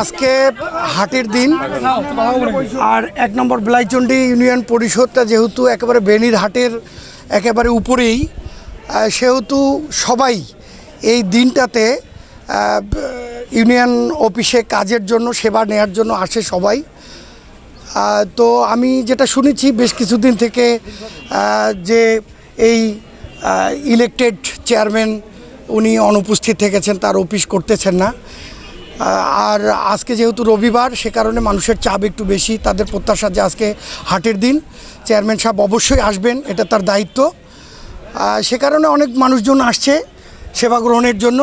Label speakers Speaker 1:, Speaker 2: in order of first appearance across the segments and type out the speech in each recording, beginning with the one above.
Speaker 1: আজকে হাটের দিন। আর এক নম্বর বেলাইচন্ডী ইউনিয়ন পরিষদটা যেহেতু একেবারে বেনির হাটের একেবারে উপরেই সেহেতু সবাই এই দিনটাতে ইউনিয়ন অফিসে কাজের জন্য, সেবা নেয়ার জন্য আসে সবাই। তো আমি যেটা শুনেছি বেশ কিছুদিন থেকে যে এই ইলেকটেড চেয়ারম্যান উনি অনুপস্থিত থেকেছেন, তার অফিস করতেছেন না। আর আজকে যেহেতু রবিবার, সে কারণে মানুষের চাপ একটু বেশি। তাদের প্রত্যাশা যে আজকে হাটের দিন, চেয়ারম্যান সাহেব অবশ্যই আসবেন, এটা তার দায়িত্ব। সে কারণে অনেক মানুষজন আসছে সেবা গ্রহণের জন্য,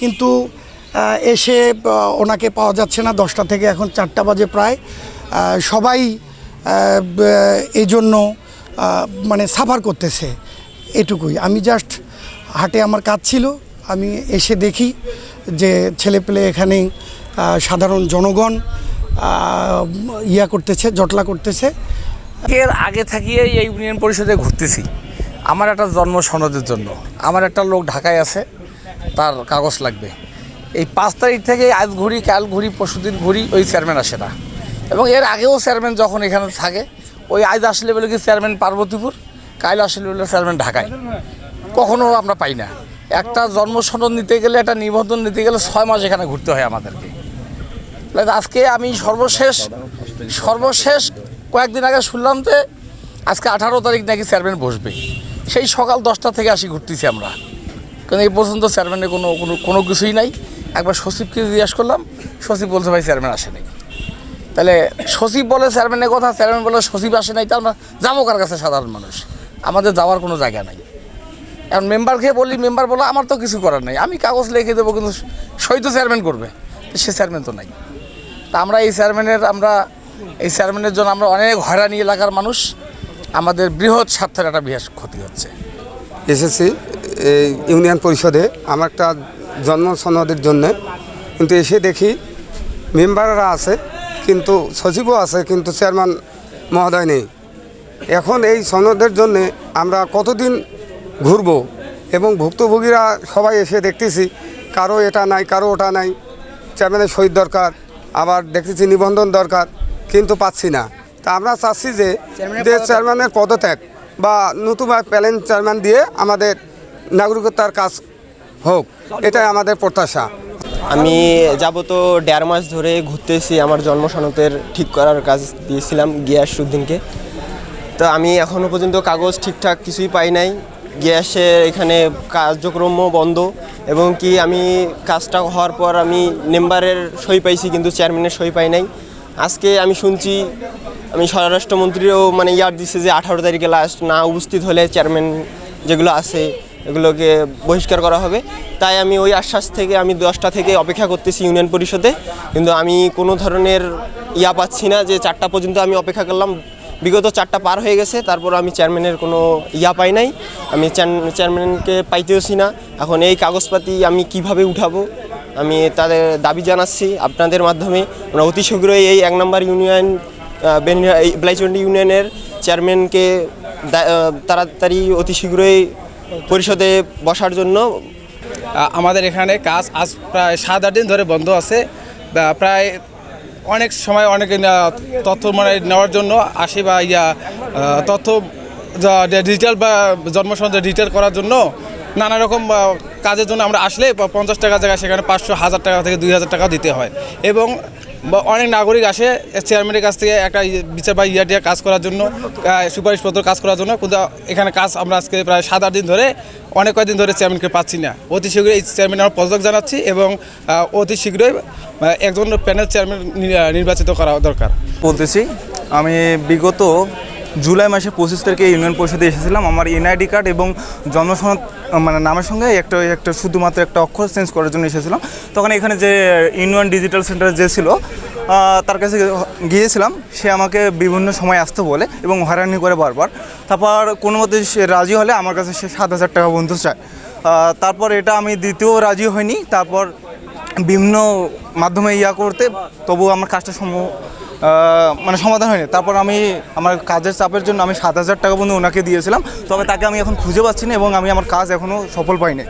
Speaker 1: কিন্তু এসে ওনাকে পাওয়া যাচ্ছে না। দশটা থেকে এখন চারটা বাজে প্রায়। সবাই এই জন্য মানে সাফার করতেছে। এটুকুই। আমি জাস্ট হাটে আমার কাজ ছিল, আমি এসে দেখি যে ছেলেপেলে এখানে সাধারণ জনগণ ইয়া করতেছে, জটলা করতেছে।
Speaker 2: এর আগে থাকিয়ে এই ইউনিয়ন পরিষদে ঘুরতেছি? আমার একটা জন্ম সনদের জন্য। আমার একটা লোক ঢাকায় আছে, তার কাগজ লাগবে। এই পাঁচ তারিখ থেকে আজ ঘুরি, কাল ঘুরি পরশুদিন ঘুরি, ওই চেয়ারম্যান আসে না। এবং এর আগেও চেয়ারম্যান যখন এখানে থাকে, ওই আজ আসলে বলে কি চেয়ারম্যান পার্বতীপুর, কাল আসলে বলে চেয়ারম্যান ঢাকায়। কখনো আমরা পাই না। একটা জন্ম সনদ নিতে গেলে, একটা নিবন্ধন নিতে গেলে ছয় মাস এখানে ঘুরতে হয় আমাদেরকে। আজকে আমি সর্বশেষ সর্বশেষ কয়েকদিন আগে শুনলাম যে আজকে আঠারো তারিখ নাকি চেয়ারম্যান বসবে। সেই সকাল দশটা থেকে আসি ঘুরতেছি আমরা। কিন্তু এই পর্যন্ত চেয়ারম্যানের কোনো কোনো কোনো কিছুই নাই। একবার সচিবকে জিজ্ঞেস করলাম, সচিব বলছে, ভাই, চেয়ারম্যান আসে নাই। তাহলে সচিব বলে চেয়ারম্যানের কথা, চেয়ারম্যান বলে সচিব আসে নাই তা আমরা যাব কার কাছে সাধারণ মানুষ? আমাদের যাওয়ার কোনো জায়গা নাই। এখন মেম্বারকে বলি, মেম্বার বলে, আমার তো কিছু করার নাই। আমি কাগজ লিখে দেবো, কিন্তু সই তো চেয়ারম্যান করবে। সে চেয়ারম্যান তো নাই। তা আমরা এই চেয়ারম্যানের, আমরা এই চেয়ারম্যানের জন্য আমরা অনেক হয়রানি এলাকার মানুষ। আমাদের বৃহৎ স্বার্থের একটা বিশেষ ক্ষতি হচ্ছে।
Speaker 3: এসেছি এই ইউনিয়ন পরিষদে আমার একটা জন্ম সনদের জন্যে, কিন্তু এসে দেখি মেম্বাররা আছে, কিন্তু সচিবও আছে, কিন্তু চেয়ারম্যান মহোদয় নেই। এখন এই সনদের জন্যে আমরা কতদিন ঘুরব। এবং ভুক্তভোগীরা সবাই এসে দেখতেছি কারও এটা নাই কারও ওটা নাই। চেয়ারম্যানের সই দরকার আবার দেখতেছি নিবন্ধন দরকার কিন্তু পাচ্ছি না। তা আমরা চাচ্ছি যে যে চেয়ারম্যানের পদত্যাগ বা নতুবা প্যালেন চেয়ারম্যান দিয়ে আমাদের নাগরিকতার কাজ হোক এটাই আমাদের প্রত্যাশা।
Speaker 4: আমি যাব তো দেড় মাস ধরে ঘুরতেছি আমার জন্মসনতের ঠিক করার কাজ দিয়েছিলাম গিয়াসুদ্দিনকে তো আমি এখনও পর্যন্ত কাগজ ঠিকঠাক কিছুই পাই নাই। গ্যাসের এখানে কার্যক্রমও বন্ধ এবং কি আমি কাজটা হওয়ার পর আমি মেম্বারের সই পাইছি, কিন্তু চেয়ারম্যানের সই পাই নাই। আজকে আমি শুনছি, আমি স্বরাষ্ট্রমন্ত্রীও মানে ইয়ার দিছে যে আঠারো তারিখে লাস্ট না উপস্থিত হলে চেয়ারম্যান যেগুলো আছে, এগুলোকে বহিষ্কার করা হবে। তাই আমি ওই আশ্বাস থেকে, আমি দশটা থেকে অপেক্ষা করতেছি ইউনিয়ন পরিষদে। কিন্তু আমি কোনো ধরনের ইয়া পাচ্ছি না যে চারটা পর্যন্ত আমি অপেক্ষা করলাম। বিগত চারটা পার হয়ে গেছে, তারপর আমি চেয়ারম্যানের কোনো ইয়া পাই নাই। আমি চেয়ার- চেয়ারম্যানকে পাইতেওছি না। এখন এই কাগজপাতি আমি কীভাবে উঠাবো? আমি তাদের দাবি জানাচ্ছি আপনাদের মাধ্যমে। আমরা অতি শীঘ্রই এই এক নম্বর ইউনিয়ন ব্লাইচন্ডি ইউনিয়নের চেয়ারম্যানকে তাড়াতাড়ি অতি শীঘ্রই পরিষদে বসার জন্য।
Speaker 5: আমাদের এখানে কাজ আজ প্রায় সাত আট দিন ধরে বন্ধ আছে। প্রায় অনেক সময় অনেকে তথ্য মানে নেওয়ার জন্য আসে বা ইয়া তথ্য ডিজিটাল বা জন্মসন ডিজিটাল করার জন্য নানা রকম কাজের জন্য আমরা আসলে পঞ্চাশ টাকা জায়গায় সেখানে পাঁচশো, হাজার টাকা থেকে দুই হাজার টাকা দিতে হয়। এবং বা- অনেক নাগরিক আসে চেয়ারম্যানের কাছ থেকে একটা বিচার বা ইয়ার কাজ করার জন্য সুপারিশপত্র কাজ করার জন্য। কিন্তু এখানে কাজ আমরা আজকে প্রায় সাত, আট দিন ধরে, অনেক কয়েকদিন ধরে চেয়ারম্যানকে পাচ্ছি না। অতি শীঘ্রই এই চেয়ারম্যান আমরা পদক জানাচ্ছি এবং অতি শীঘ্রই একজন প্যানেল চেয়ারম্যান নির্বাচিত করা দরকার।
Speaker 6: বলতেছি, আমি বিগত জুলাই মাসে পঁচিশ তারিখে ইউনিয়ন পরিষদে এসেছিলাম। আমার এনআইডি কার্ড এবং জন্মসনদ মানে নামের সঙ্গে একটা একটা শুধুমাত্র একটা অক্ষর চেঞ্জ করার জন্য এসেছিলাম। তখন এখানে যে ইউনিয়ন ডিজিটাল সেন্টার যে ছিল তার কাছে গিয়েছিলাম। সে আমাকে বিভিন্ন সময় আসতে বলে এবং হয়রানি করে বারবার। তারপর কোনো মতে সে রাজি হলে আমার কাছে সে সাত হাজার টাকা বন্ধু চায়। তারপর এটা আমি দ্বিতীয় রাজি হইনি তারপর বিভিন্ন মাধ্যমে ইয়া করতে তবু আমার কাজটা সম্ভব মানে সমাধান হয়নি। তারপর আমি আমার কাজের চাপের জন্য আমি সাত হাজার টাকা পর্যন্ত ওনাকে দিয়েছিলাম। তবে তাকে আমি এখন খুঁজে পাচ্ছি না এবং আমি আমার কাজ এখনও সফল পাইনি।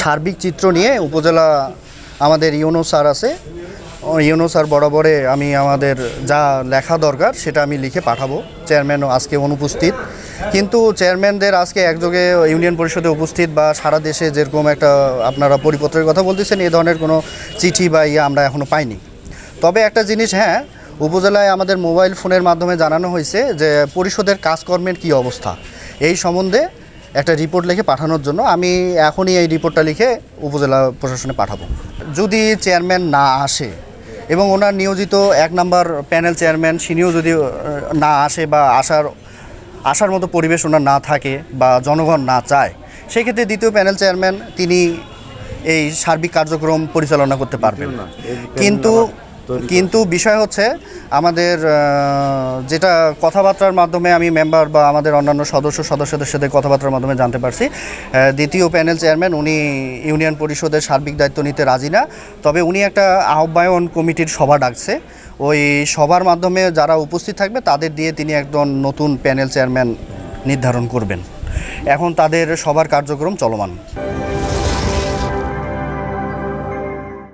Speaker 7: সার্বিক চিত্র নিয়ে উপজেলা আমাদের ইউনো স্যার আছে। ইউনো স্যার বরাবরে আমি আমাদের যা লেখা দরকার সেটা আমি লিখে পাঠাবো। চেয়ারম্যানও আজকে অনুপস্থিত। কিন্তু চেয়ারম্যানদের আজকে একযোগে ইউনিয়ন পরিষদে উপস্থিত বা সারা দেশে যেরকম একটা আপনারা পরিপত্রের কথা বলতেছেন এই ধরনের কোনো চিঠি বা ইয়ে আমরা এখনও পাইনি। তবে একটা জিনিস হ্যাঁ উপজেলায় আমাদের মোবাইল ফোনের মাধ্যমে জানানো হয়েছে যে পরিষদের কাজকর্মের কি অবস্থা। এই সম্বন্ধে একটা রিপোর্ট লিখে পাঠানোর জন্য আমি এখনই এই রিপোর্টটা লিখে উপজেলা প্রশাসনে পাঠাবো। যদি চেয়ারম্যান না আসে এবং ওনার নিয়োজিত এক নাম্বার প্যানেল চেয়ারম্যান সিনিও যদি না আসে বা আসার আসার মতো পরিবেশ ওনার না থাকে বা জনগণ না চায় সেক্ষেত্রে দ্বিতীয় প্যানেল চেয়ারম্যান তিনি এই সার্বিক কার্যক্রম পরিচালনা করতে পারবেন। কিন্তু কিন্তু বিষয় হচ্ছে আমাদের যেটা কথাবার্তার মাধ্যমে আমি মেম্বার বা আমাদের অন্যান্য সদস্য সদস্যদের সাথে কথাবার্তার মাধ্যমে জানতে পারছি। দ্বিতীয় প্যানেল চেয়ারম্যান উনি ইউনিয়ন পরিষদের সার্বিক দায়িত্ব নিতে রাজি না। তবে উনি একটা আহ্বায়ন কমিটির সভা ডাকছে। ওই সভার মাধ্যমে যারা উপস্থিত থাকবে, তাদের দিয়ে তিনি একজন নতুন প্যানেল চেয়ারম্যান নির্ধারণ করবেন। এখন তাদের সবার কার্যক্রম চলমান।